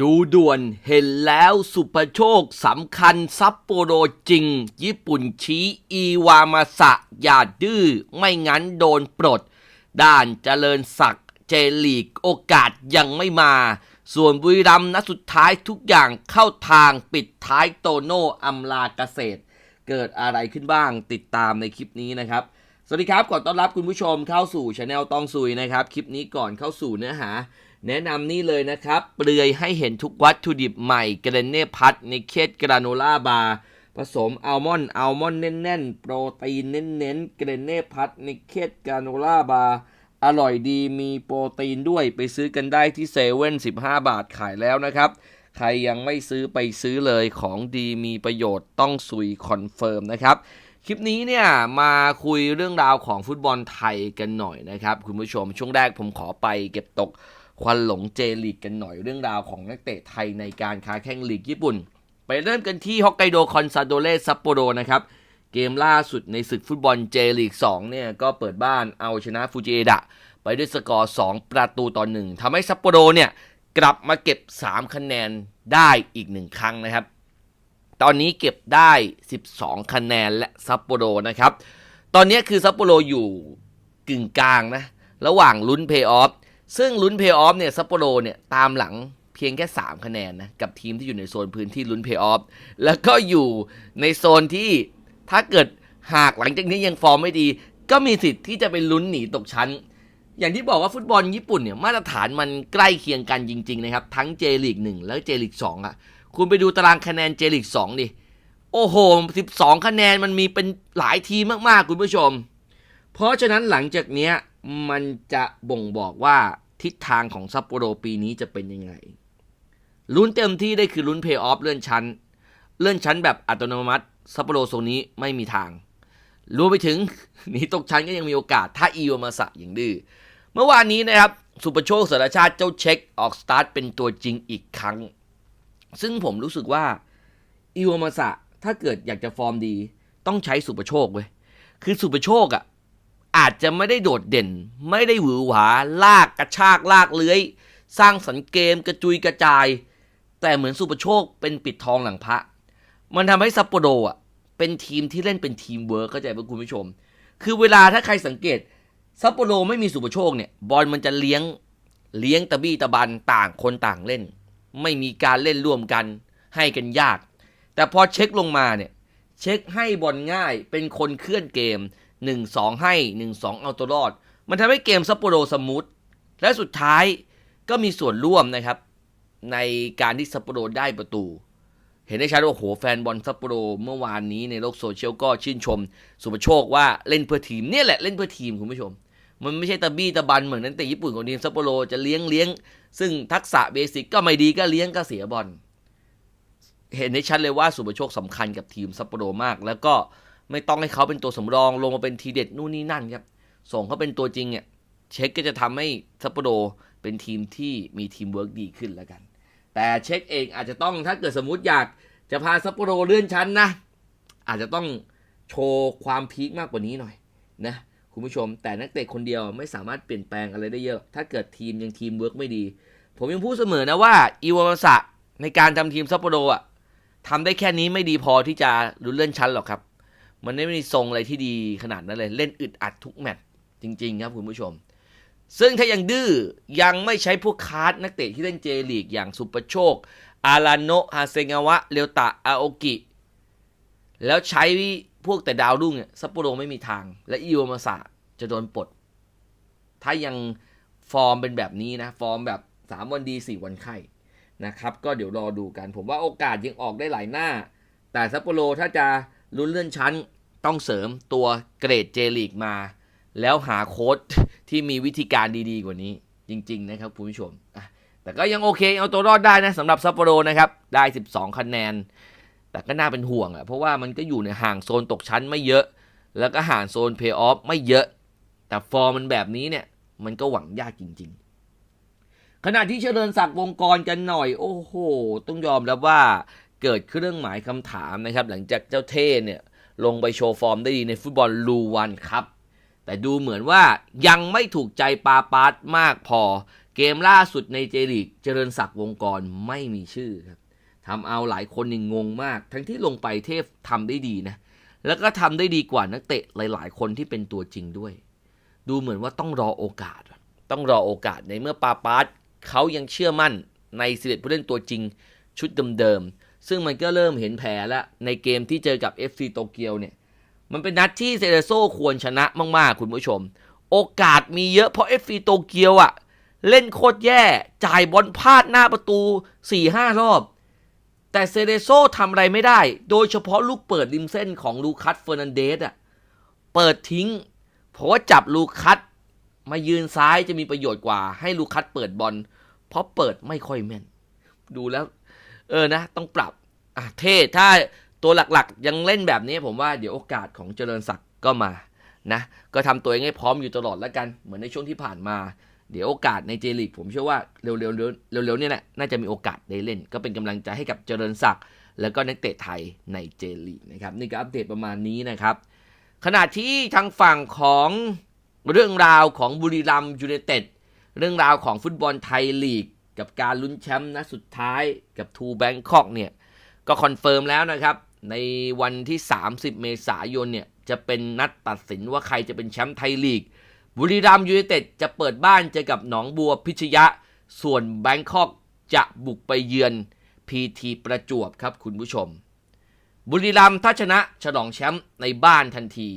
ดูด่วนเห็นแล้วสุภโชคสำคัญซัปโปโรจริง ญี่ปุ่นชี้อีวามาสะ อย่าดื้อ ไม่งั้นโดนปลด ด้านเจริญศักดิ์เจลีกโอกาสยังไม่มา ส่วนบุรีรัมย์นัดสุดท้ายทุกอย่างเข้าทางปิดท้ายโตโน่อำลาเกษตร เกิดอะไรขึ้นบ้างติดตามในคลิปนี้นะครับ สวัสดีครับขอต้อนรับคุณผู้ชมเข้าสู่ช anel ต้องซุยนะครับ คลิปนี้ก่อนเข้าสู่เนื้อหาแนะนำนี่เลยนะครับ เปลือยให้เห็นทุกวัตถุดิบใหม่เกรเน่พัทในเคสกราโนล่าบาร์ผสมอัลมอนด์อัลมอนด์แน่นๆ โปรตีนเน้นๆ เกรเน่พัทในเคสกราโนล่าบาร์อร่อยดีมีโปรตีนด้วยไปซื้อกันได้ที่เซเว่น15บาทขายแล้วนะครับ ใครยังไม่ซื้อไปซื้อเลยของดีมีประโยชน์ต้องซุยคอนเฟิร์มนะครับ คลิปนี้เนี่ยมาคุยเรื่องราวของฟุตบอลไทยกันหน่อยนะครับ คุณผู้ชมช่วงแรกผมขอไปเก็บตก ควันหลงเจลีกกันหน่อยเรื่องราวของนักเตะไทยในการค้าแข่งลีกญี่ปุ่น ไปเริ่มกันที่ฮอกไกโดคอนซาโดเรซัปโปโรนะครับ เกมล่าสุดในศึกฟุตบอลเจลีก2เนี่ยก็เปิดบ้านเอาชนะฟูจิเอดะ ไปด้วยสกอร์ 2 ประตูต่อหนึ่งทำให้ซัปโปโรเนี่ยกลับมาเก็บ 3 คะแนนได้อีกหนึ่งครั้งนะครับ ตอนนี้เก็บได้ 12 คะแนนและซัปโปโรนะครับ ตอนนี้คือซัปโปโรอยู่กึ่งกลางนะ ระหว่างลุ้นเพย์ออฟ ซึ่งลุ้นเพย์ออฟเนี่ยซัปโปโรเนี่ยตามหลังเพียงแค่ 3 คะแนนนะกับทีมที่อยู่ในโซนพื้นที่ลุ้นเพย์ออฟแล้วก็อยู่ในโซนที่ถ้าเกิดหากหลังจากนี้ยังฟอร์มไม่ดี ก็มีสิทธิ์ที่จะไปลุ้นหนีตกชั้น อย่างที่บอกว่าฟุตบอลญี่ปุ่นเนี่ยมาตรฐานมันใกล้เคียงกันจริงๆนะครับทั้งเจลีก1แล้วเจลีก2อะคุณไปดูตารางคะแนนเจลีก2ดิโอ้โห 12 คะแนนมันมีเป็นหลายทีมมากๆ คุณผู้ชม เพราะฉะนั้นหลังจากเนี้ย มันจะบ่งบอกว่าทิศทางของซัปโปโรปีนี้จะเป็นยังไง ลุ้นเต็มที่ได้คือลุ้นเพย์ออฟเลื่อนชั้น เลื่อนชั้นแบบอัตโนมัติซัปโปโรโซนนี้ไม่มีทาง รวมไปถึงหนีตกชั้นก็ยังมีโอกาส ถ้าอีวามาสะอย่างดื้อ เมื่อวานนี้นะครับ สุปโชคสารชาติเจ้าเช็คออกสตาร์ทเป็นตัวจริงอีกครั้ง ซึ่งผมรู้สึกว่าอีวามาสะถ้าเกิดอยากจะฟอร์มดี ต้องใช้สุปโชคเว้ย คือสุปโชคอะ่ะ อาจจะไม่ได้โดดเด่น ไม่ได้หวือหวาลากกระชากลากเลื้อย สร้างสรรค์เกมกระจุยกระจาย แต่เหมือนสุประโชคเป็นปิดทองหลังพระ มันทำให้ซัปโปโรอะเป็นทีมที่เล่นเป็นทีมเวิร์กเข้าใจไหมคุณผู้ชม คือเวลาถ้าใครสังเกตซัปโปโรไม่มีสุประโชคเนี่ย บอลมันจะเลี้ยงเลี้ยงตะบี้ตะบันต่างคนต่างเล่น ไม่มีการเล่นร่วมกัน ให้กันยาก แต่พอเช็คลงมาเนี่ย เช็คให้บอลง่ายเป็นคนเคลื่อนเกม 1-2 ให้ 1-2 เอาตัวรอด มันทำให้เกมซัปโปโรสมูทและสุดท้ายก็มีส่วนร่วมนะครับ ในการที่ซัปโปโรได้ประตู เห็นได้ชัดว่าโหแฟนบอลซัปโปโรเมื่อวานนี้ในโลกโซเชียลก็ชื่นชม สุประโชคว่าเล่นเพื่อทีมเนี่ยแหละเล่นเพื่อทีมคุณผู้ชม มันไม่ใช่ตะบี้ตะบันเหมือนนั้นแต่ญี่ปุ่นของทีมซัปโปโรจะเลี้ยงเลี้ยง ซึ่งทักษะเบสิกก็ไม่ดีก็เลี้ยงก็เสียบอลเห็นได้ชัดเลยว่าสุประโชคสำคัญกับทีมซัปโปโรมาก แล้วก็ ไม่ต้องให้เขาเป็นตัวสำรองลงมาเป็นทีเด็ดนู่นนี่นั่นครับ ส่งเขาเป็นตัวจริงเนี่ยเช็คก็จะทำให้ซัปโปโรเป็นทีมที่มีทีมเวิร์กดีขึ้นแล้วกัน แต่เช็คเองอาจจะต้องถ้าเกิดสมมติอยากจะพาซัปโปโรเลื่อนชั้นนะ อาจจะต้องโชว์ความพีคมากกว่านี้หน่อยนะคุณผู้ชม แต่นักเตะคนเดียวไม่สามารถเปลี่ยนแปลงอะไรได้เยอะ ถ้าเกิดทีมยังทีมเวิร์กไม่ดี ผมยังพูดเสมอนะว่าอีวามาสะในการทำทีมซัปโปโรอะทำได้แค่นี้ไม่ดีพอที่จะลุ้นเลื่อนชั้นหรอกครับ มันไม่มีทรงอะไรที่ดีขนาดนั้นเลย เล่นอึดอัดทุกแมตช์จริง ๆ ครับคุณผู้ชม ซึ่งถ้ายังดื้อยังไม่ใช้พวกคาร์ดนักเตะที่เล่นเจลีกอย่างสุปโชค อาราโนฮาเซงาวะเรียวตะอาโอกิแล้วใช้พวกแต่ดาวรุ่งเนี่ยซัปโปโรไม่มีทาง และอิวามาสะจะโดนปลด ถ้ายังฟอร์มเป็นแบบนี้นะ ฟอร์มแบบ 3 วันดี 4 วันไข้นะครับ ก็เดี๋ยวรอดูกัน ผมว่าโอกาสยังออกได้หลายหน้า แต่ซัปโปโรถ้าจะ ลุ้นเลื่อนชั้นต้องเสริมตัวเกรดเจลีกมา แล้วหาโค้ดที่มีวิธีการดีๆกว่านี้ จริง ๆ นะครับคุณผู้ชม แต่ก็ยังโอเคเอาตัวรอดได้นะสำหรับซัปโปโรนะครับ ได้ 12 คะแนน แต่ก็น่าเป็นห่วงอะ่ะเพราะว่ามันก็อยู่ในห่างโซนตกชั้นไม่เยอะ แล้วก็ห่างโซนเพย์ออฟไม่เยอะ แต่ฟอร์มมันแบบนี้เนี่ย มันก็หวังยากจริง ๆขณะที่เจริญศักดิ์วงกรกันหน่อย โอ้โห ต้องยอมรับว่า เกิดเครื่องหมายคำถามนะครับ หลังจากเจ้าเท่เนี่ยลงไปโชว์ฟอร์มได้ดีในฟุตบอลลูวันครับ แต่ดูเหมือนว่ายังไม่ถูกใจปาปาร์ตมากพอ เกมล่าสุดในเจลีกเจริญศักดิ์วงกรไม่มีชื่อครับทำเอาหลายคนนี่งงมาก ทั้งที่ลงไปเทพทำได้ดีนะ แล้วก็ทำได้ดีกว่านักเตะหลายๆ คนที่เป็นตัวจริงด้วย ดูเหมือนว่าต้องรอโอกาส ต้องรอโอกาสในเมื่อปาปาร์ตเขายังเชื่อมั่นในสิบผู้เล่นตัวจริงชุดเดิมๆ ซึ่งมันก็เริ่มเห็นแผลแล้ว ในเกมที่เจอกับ FC โตเกียวเนี่ย มันเป็นนัดที่เซเรโซควรชนะมาก ๆ คุณผู้ชม โอกาสมีเยอะเพราะ FC โตเกียวอะเล่นโคตรแย่ จ่ายบอลพลาดหน้าประตู 4-5 รอบ แต่เซเรโซทำอะไรไม่ได้ โดยเฉพาะลูกเปิดริมเส้นของลูคัสเฟอร์นันเดสอะเปิดทิ้ง เพราะว่าจับลูคัสมายืนซ้ายจะมีประโยชน์กว่า ให้ลูคัสเปิดบอลเพราะเปิดไม่ค่อยแม่น ดูแล้ว เออนะ ต้องปรับอะเท่ถ้าตัวหลักๆ ยังเล่นแบบนี้ผมว่าเดี๋ยวโอกาสของเจริญศักดิ์ก็มานะก็ทำตัวเองให้พร้อมอยู่ตลอดแล้วกัน เหมือนในช่วงที่ผ่านมา เดี๋ยวโอกาสในเจลีกผมเชื่อว่าเร็วๆเร็วๆเนี่ยแหละน่าจะมีโอกาสได้เล่น ก็เป็นกำลังใจให้กับเจริญศักดิ์แล้วก็นักเตะไทยในเจลีกนะครับนี่ก็อัปเดตประมาณนี้นะครับ ขณะที่ทางฝั่งของเรื่องราวของบุรีรัมย์ยูไนเต็ดเรื่องราวของฟุตบอลไทยลีก กับการลุ้นแชมป์นัดสุดท้ายกับทูแบงคอกเนี่ย ก็คอนเฟิร์มแล้วนะครับ ในวันที่ 30 เมษายนเนี่ย จะเป็นนัดตัดสินว่าใครจะเป็นแชมป์ไทยลีก บุรีรัมย์ยูไนเต็ดจะเปิดบ้านเจอกับหนองบัวพิชยะ ส่วนแบงคอกจะบุกไปเยือนพีทีประจวบครับคุณผู้ชม บุรีรัมย์ถ้าชนะฉลองแชมป์ในบ้านทันที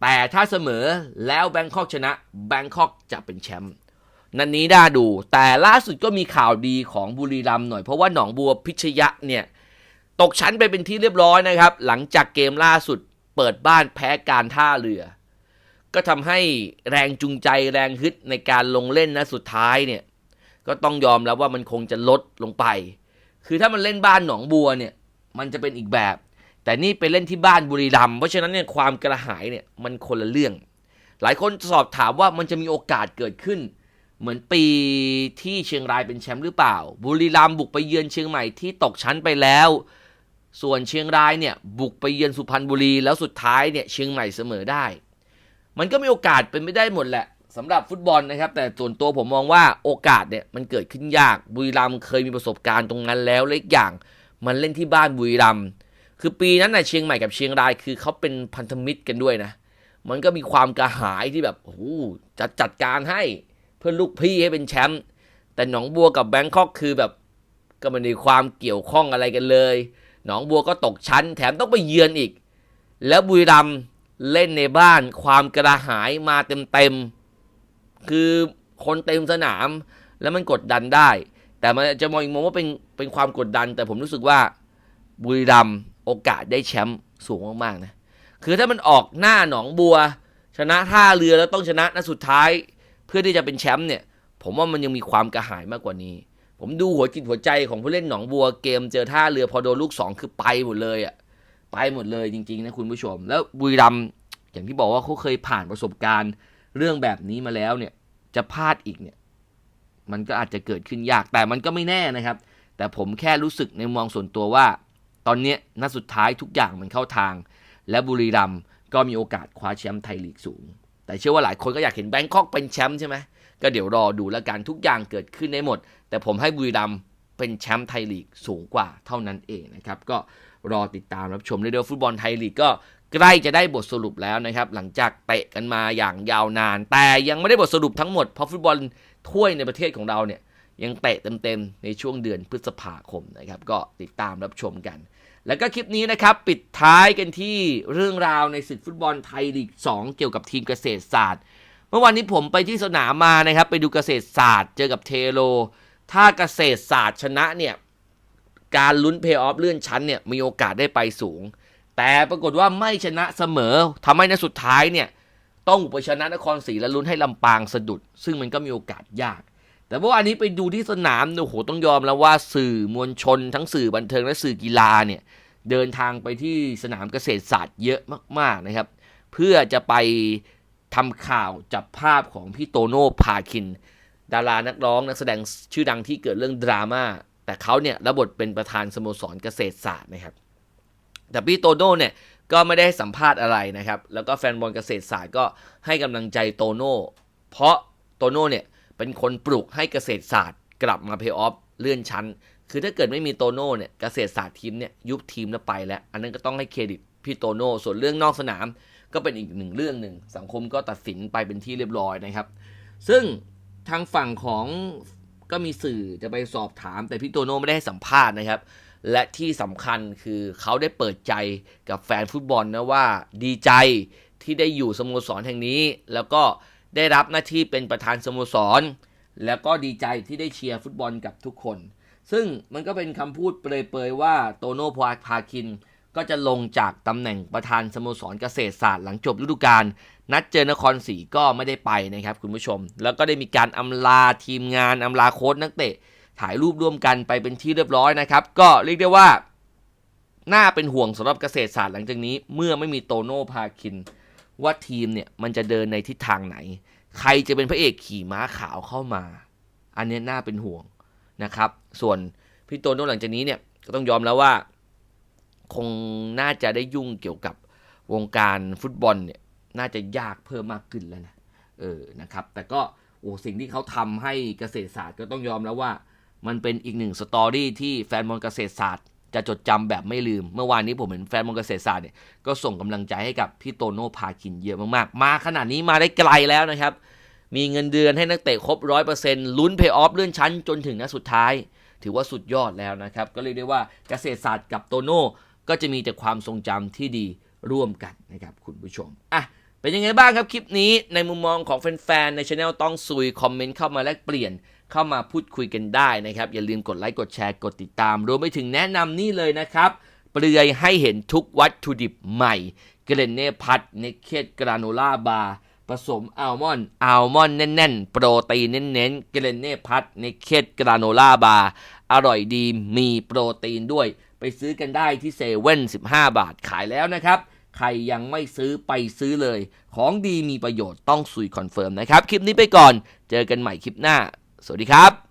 แต่ถ้าเสมอแล้วแบงคอกชนะแบงคอกจะเป็นแชมป์ นันนี้น่าดู แต่ล่าสุดก็มีข่าวดีของบุรีรัมย์หน่อยเพราะว่าหนองบัวพิชยะเนี่ยตกชั้นไปเป็นที่เรียบร้อยนะครับ หลังจากเกมล่าสุดเปิดบ้านแพ้การท่าเรือ ก็ทำให้แรงจูงใจแรงฮึดในการลงเล่นนะสุดท้ายเนี่ยก็ต้องยอมแล้วว่ามันคงจะลดลงไป คือถ้ามันเล่นบ้านหนองบัวเนี่ยมันจะเป็นอีกแบบ แต่นี่ไปเล่นที่บ้านบุรีรัมย์เพราะฉะนั้นเนี่ยความกระหายเนี่ยมันคนละเรื่อง หลายคนสอบถามว่ามันจะมีโอกาสเกิดขึ้น เหมือนปีที่เชียงรายเป็นแชมป์หรือเปล่า บุรีรัมย์บุกไปเยือนเชียงใหม่ที่ตกชั้นไปแล้ว ส่วนเชียงรายเนี่ยบุกไปเยือนสุพรรณบุรีแล้วสุดท้ายเนี่ยเชียงใหม่เสมอได้ มันก็มีโอกาสเป็นไม่ได้หมดแหละสำหรับฟุตบอลนะครับ แต่ส่วนตัวผมมองว่าโอกาสเนี่ยมันเกิดขึ้นยากบุรีรัมย์เคยมีประสบการณ์ตรงนั้นแล้วเล็กอย่าง มันเล่นที่บ้านบุรีรัมย์คือปีนั้นน่ะเชียงใหม่กับเชียงรายคือเขาเป็นพันธมิตรกันด้วยนะ มันก็มีความกระหายที่แบบโอ้จะจัดการให้ เพื่อลูกพี่ให้เป็นแชมป์แต่หนองบัวกับแบงคอกคือแบบก็ไม่มีความเกี่ยวข้องอะไรกันเลย หนองบัวก็ตกชั้น แถมต้องไปเยือนอีก แล้วบุรีรัมย์เล่นในบ้านความกระหายมาเต็มๆคือคนเต็มสนาม แล้วมันกดดันได้ แต่มันจะมองอีกมุมว่าเป็นเป็นความกดดัน แต่ผมรู้สึกว่าบุรีรัมย์โอกาสได้แชมป์สูงมากๆนะคือถ้ามันออกหน้าหนองบัว ชนะท่าเรือแล้วต้องชนะนัดสุดท้าย เพื่อที่จะเป็นแชมป์เนี่ย ผมว่ามันยังมีความกระหายมากกว่านี้ ผมดูหัวจิตหัวใจของผู้เล่นหนองบัวเกมเจอท่าเรือพอโดนลูกสองคือไปหมดเลยอะ่ะไปหมดเลยจริงๆนะคุณผู้ชม แล้วบุรีรัมอย่างที่บอกว่าเขาเคยผ่านประสบการณ์เรื่องแบบนี้มาแล้วเนี่ย จะพลาดอีกเนี่ย มันก็อาจจะเกิดขึ้นยากแต่มันก็ไม่แน่นะครับ แต่ผมแค่รู้สึกในมุมมองส่วนตัวว่า ตอนนี้นัดสุดท้ายทุกอย่างมันเข้าทาง และบุรีรัมก็มีโอกาสคว้าแชมป์ไทยลีกสูง แต่เชื่อว่าหลายคนก็อยากเห็นแบงคอกเป็นแชมป์ใช่ไหมก็เดี๋ยวรอดูแล้วกันทุกอย่างเกิดขึ้นได้หมด แต่ผมให้บุรีรัมเป็นแชมป์ไทยลีกสูงกว่าเท่านั้นเองนะครับก็รอติดตามรับชมเรื่องฟุตบอลไทยลีกก็ใกล้จะได้บทสรุปแล้วนะครับ หลังจากเตะกันมาอย่างยาวนาน แต่ยังไม่ได้บทสรุปทั้งหมดเพราะฟุตบอลถ้วยในประเทศของเราเนี่ยยังเตะเต็มๆในช่วงเดือนพฤษภาคมนะครับ ก็ติดตามรับชมกัน แล้วก็คลิปนี้นะครับ ปิดท้ายกันที่เรื่องราวในศึกฟุตบอลไทยลีก 2 เกี่ยวกับทีมเกษตรศาสตร์ เมื่อวานนี้ผมไปที่สนามมานะครับ ไปดูเกษตรศาสตร์ เจอกับเทโล ถ้าเกษตรศาสตร์ชนะเนี่ยการลุ้นเพย์ออฟเลื่อนชั้นเนี่ยมีโอกาสได้ไปสูง แต่ปรากฏว่าไม่ชนะเสมอทำให้ในสุดท้ายเนี่ยต้องไปชนะนครศรีและลุ้นให้ลำปางสะดุด ซึ่งมันก็มีโอกาสยาก แต่ว่าอันนี้ไปดูที่สนามโอ้โหต้องยอมแล้วว่าสื่อมวลชนทั้งสื่อบันเทิงและสื่อกีฬาเนี่ยเดินทางไปที่สนามเกษตรศาสตร์เยอะมากๆนะครับ เพื่อจะไปทำข่าวจับภาพของพี่โตโน่พาคิน ดารานักร้องนักแสดงชื่อดังที่เกิดเรื่องดราม่าแต่เขาเนี่ยรับบทเป็นประธานสโมสรเกษตรศาสตร์นะครับ แต่พี่โตโน่เนี่ยก็ไม่ได้สัมภาษณ์อะไรนะครับ แล้วก็แฟนบอลเกษตรศาสตร์ก็ให้กำลังใจโตโน่เพราะโตโน่เนี่ย เป็นคนปลุกให้เกษตรศาสตร์กลับมาเพย์ออฟเลื่อนชั้น คือถ้าเกิดไม่มีโตโน่เนี่ยเกษตรศาสตร์ทีมเนี่ยยุบทีมแล้วไปแล้ว อันนั้นก็ต้องให้เครดิตพี่โตโน่ส่วนเรื่องนอกสนาม ก็เป็นอีกหนึ่งเรื่องหนึ่งสังคมก็ตัดสินไปเป็นที่เรียบร้อยนะครับ ซึ่งทางฝั่งของก็มีสื่อจะไปสอบถาม แต่พี่โตโน่ไม่ได้ให้สัมภาษณ์นะครับ และที่สำคัญคือเขาได้เปิดใจกับแฟนฟุตบอลนะว่าดีใจที่ได้อยู่สโมสรแห่งนี้ แล้วก็ ได้รับหน้าที่เป็นประธานสโมสร แล้วก็ดีใจที่ได้เชียร์ฟุตบอลกับทุกคน ซึ่งมันก็เป็นคำพูดเปรยๆว่าโตโน่พาพาคิน ก็จะลงจากตำแหน่งประธานสโมสรเกษตรศาสตร์หลังจบฤดูกาลนัดเจอนครศรีก็ไม่ได้ไปนะครับคุณผู้ชม แล้วก็ได้มีการอำลาทีมงานอำลาโค้ชนักเตะ ถ่ายรูปร่วมกันไปเป็นที่เรียบร้อยนะครับ ก็เรียกได้ว่าน่าเป็นห่วงสำหรับเกษตรศาสตร์หลังจากนี้ เมื่อไม่มีโตโน่พาคิน ว่าทีมเนี่ยมันจะเดินในทิศทางไหน ใครจะเป็นพระเอกขี่ม้าขาวเข้ามา อันนี้น่าเป็นห่วงนะครับ ส่วนพี่โตโน่หลังจากนี้เนี่ยก็ต้องยอมแล้วว่า คงน่าจะได้ยุ่งเกี่ยวกับวงการฟุตบอลเนี่ยน่าจะยากเพิ่มมากขึ้นแล้วนะเออนะครับ แต่ก็โอ้สิ่งที่เขาทำให้เกษตรศาสตร์ก็ต้องยอมแล้วว่า มันเป็นอีกหนึ่งสตอรี่ที่แฟนบอลเกษตรศาสตร์ จะจดจำแบบไม่ลืม เมื่อวานนี้ผมเห็นแฟนบอลเกษตรศาสตร์เนี่ยก็ส่งกำลังใจให้กับพี่โตโน่พาคินเยอะมากๆ มาขนาดนี้มาได้ไกลแล้วนะครับ มีเงินเดือนให้นักเตะครบร้อยเปอร์เซ็นต์ลุ้นเพย์ออฟเลื่อนชั้นจนถึงนัดสุดท้าย ถือว่าสุดยอดแล้วนะครับ ก็เรียกได้ว่าเกษตรศาสตร์กับโตโน่ก็จะมีแต่ความทรงจำที่ดีร่วมกันนะครับคุณผู้ชมอะเป็นยังไงบ้างครับคลิปนี้ในมุมมองของแฟนๆในช anel ต้องซุยคอมเมนต์เข้ามาแลกเปลี่ยน เข้ามาพูดคุยกันได้นะครับ อย่าลืมกดไลค์กดแชร์กดติดตาม รวมไปถึงแนะนำนี่เลยนะครับ เปลือยให้เห็นทุกวัตถุดิบใหม่เกรนเน่พัดเนเคตกราโนล่าบาร์ผสมอัลมอนด์อัลมอนด์แน่นๆ โปรตีนเน้นๆ เกรนเน่พัดเนเคตกราโนล่าบาร์อร่อยดีมีโปรตีนด้วย ไปซื้อกันได้ที่เซเว่น15 บาทขายแล้วนะครับ ใครยังไม่ซื้อไปซื้อเลย ของดีมีประโยชน์ต้องสุยคอนเฟิร์มนะครับ คลิปนี้ไปก่อน เจอกันใหม่คลิปหน้า สวัสดีครับ